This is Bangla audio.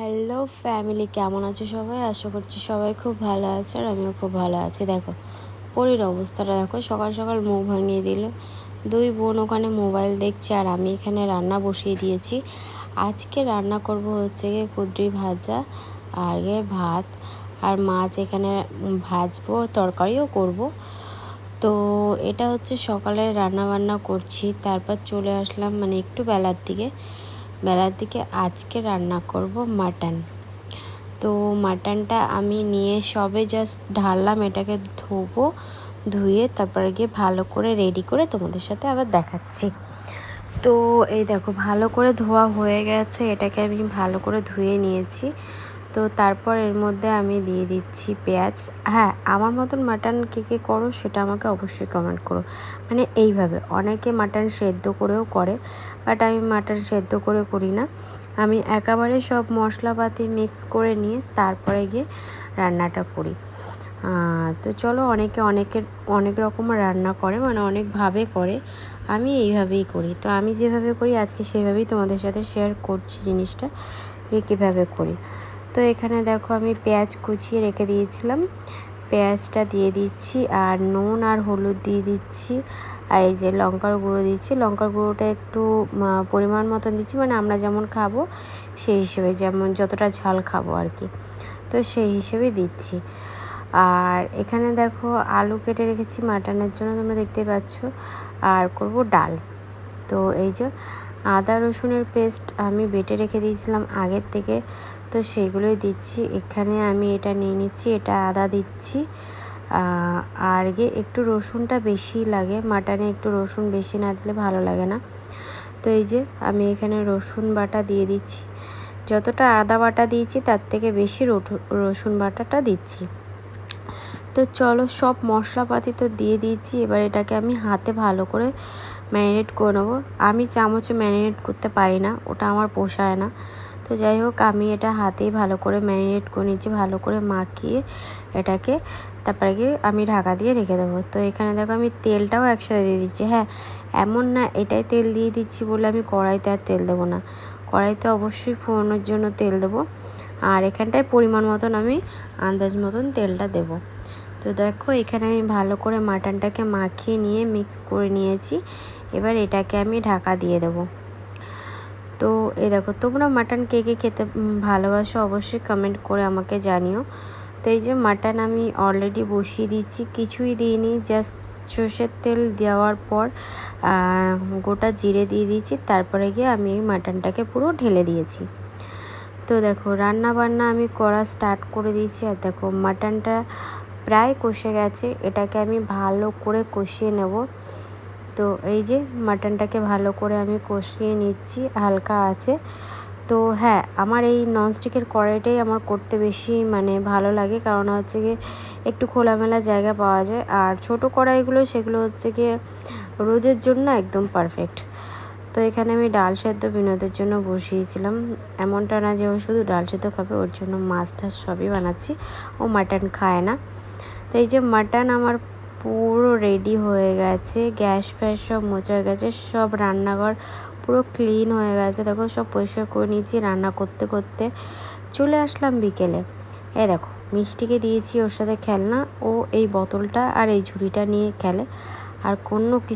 হ্যালো ফ্যামিলি কেমন আছো সবাই? আশা করছি সবাই খুব ভালো আছে আর আমিও খুব ভালো আছি। দেখো, পরির অবস্থাটা দেখো, সকাল সকাল মুখ ভাঙিয়ে দিল। দুই বোন ওখানে মোবাইল দেখছে আর আমি এখানে রান্না বসিয়ে দিয়েছি। আজকে রান্না করব হচ্ছে গিয়ে কুদ্রি ভাজা আর ভাত আর মাছ এখানে ভাজবো, তরকারিও করব। তো এটা হচ্ছে সকালে রান্না বান্না করছি, তারপর চলে আসলাম মানে একটু বেলার দিকে। বেলার দিকে আজকে রান্না করব মাটন। তো মাটনটা আমি নিয়ে সবে জাস্ট ঢাললাম, এটাকে ধোবো, ধুয়ে তারপরে গিয়ে ভালো করে রেডি করে তোমাদের সাথে আবার দেখাচ্ছি। তো এই দেখো, ভালো করে ধোয়া হয়ে গেছে, এটাকে আমি ভালো করে ধুয়ে নিয়েছি। তো তারপর এর মধ্যে আমি দিয়ে দিচ্ছি পেঁয়াজ। হ্যাঁ আমার মতন মাটন কে কে করো সেটা আমাকে অবশ্যই কমেন্ট করো। মানে এইভাবে, অনেকে মাটন সেদ্ধ করেও করে বাট আমি মাটন সেদ্ধ করে করি না। আমি একেবারে সব মশলাপাতি মিক্স করে নিয়ে তারপরে গিয়ে রান্নাটা করি। তো চলো অনেকে অনেকের অনেক রকমের রান্না করে মানে অনেকভাবে করে। আমি এইভাবেই করি। তো আমি যেভাবে করি, আজকে সেভাবেই তোমাদের সাথে শেয়ার করছি জিনিসটা, যে কীভাবে করি। তো এখানে দেখো আমি পেঁয়াজ কুচিয়ে রেখে দিয়েছিলাম। পেঁয়াজটা দিয়ে দিচ্ছি আর নুন আর হলুদ দিয়ে দিচ্ছি। আর এই যে লঙ্কার গুঁড়ো দিচ্ছি। লঙ্কার গুঁড়োটা একটু পরিমাণ মতন দিচ্ছি। মানে আমরা যেমন খাব সেই হিসেবে, যেমন যতটা ঝাল খাব আর কি। তো সেই হিসেবে দিচ্ছি। আর এখানে দেখো আলু কেটে রেখেছি মাটনের জন্য, তোমরা দেখতে পাচ্ছ। আর করব ডাল। তো এই যে আদা রসুনের পেস্ট আমি বেটে রেখে দিয়েছিলাম আগের থেকে। তো সেগুলোই দিচ্ছি। এখানে আমি এটা নিয়ে নিচ্ছি, এটা আদা দিচ্ছি। আর একটু রসুনটা বেশি লাগে, মাটনে একটু রসুন বেশি না দিলে ভালো লাগে না। তো এই যে আমি এখানে রসুন বাটা দিয়ে দিচ্ছি। যতটা আদা বাটা দিয়েছি, তার থেকে বেশি রসুন বাটাটা দিচ্ছি। তো চলো সব মশলাপাতি তো দিয়ে দিয়েছি, এবার এটাকে আমি হাতে ভালো করে ম্যারিনেট করে নেব। আমি চামচে ম্যারিনেট করতে পারি না, ওটা আমার পোষায় না। তো যাই হোক, আমি এটা হাতেই ভালো করে ম্যারিনেট করে নিচ্ছি, ভালো করে মাখিয়ে এটাকে তারপরে গিয়ে আমি ঢাকা দিয়ে রেখে দেবো। তো এখানে দেখো আমি তেলটাও একসাথে দিয়ে দিচ্ছি। হ্যাঁ এমন না এটাই তেল দিয়ে দিচ্ছি বলে আমি কড়াইতে আর তেল দেবো না। কড়াইতে অবশ্যই ফোড়নোর জন্য তেল দেবো। আর এখানটায় পরিমাণ মতন আমি আন্দাজ মতন তেলটা দেবো। তো দেখো, এখানে আমি ভালো করে মাটনটাকে মাখিয়ে নিয়ে মিক্স করে নিয়েছি। এবার এটাকে আমি ঢাকা দিয়ে দেবো। তো এই দেখো, তোমরা মাটন কে কে খেতে ভালোবাসো অবশ্যই কমেন্ট করে আমাকে জানিও। তো এই যে মাটন আমি অলরেডি বসিয়ে দিচ্ছি, কিছুই দিইনি জাস্ট সর্ষের তেল দেওয়ার পর গোটা জিরে দিয়ে দিয়েছি, তারপরে গিয়ে আমি এই মাটনটাকে পুরো ঢেলে দিয়েছি। তো দেখো রান্না বান্না আমি করা স্টার্ট করে দিয়েছি, আর দেখো মাটনটা প্রায় কষে গেছে, এটাকে আমি ভালো করে কষিয়ে নেব। তো এই যে মাটনটাকে ভালো করে আমি কষিয়ে নিচ্ছি, হালকা আছে। তো হ্যাঁ আমার এই ননস্টিকের কড়াইটাই আমার করতে বেশি মানে ভালো লাগে, কারণ হচ্ছে গিয়ে একটু খোলামেলা জায়গা পাওয়া যায়। আর ছোট কড়াইগুলো, সেগুলো হচ্ছে গিয়ে রোজের জন্য একদম পারফেক্ট তো এখানে আমি ডাল সেদ্ধ বিনোদের জন্য বসিয়েছিলাম। এমনটা না যে ও শুধু ডাল সেদ্ধ খাবে, ওর জন্য মাছ টাছ সবই বানাচ্ছি। ও মাটন খায় না। তো এই যে মাটন আমার পুরো রেডি হয়ে গেছে। গ্যাস ফ্যাস সব মোচা হয়ে গেছে। সব রান্নাঘর পুরো ক্লিন হয়ে গেছে। দেখো, সব পরিষ্কার করে নিয়েছি রান্না করতে করতে। চলে আসলাম বিকেলে। এ দেখো, মিষ্টিকে দিয়েছি ওর সাথে খেলনা। ও এই বোতলটা আর এই ঝুড়িটা নিয়ে খেলে। আর কোনো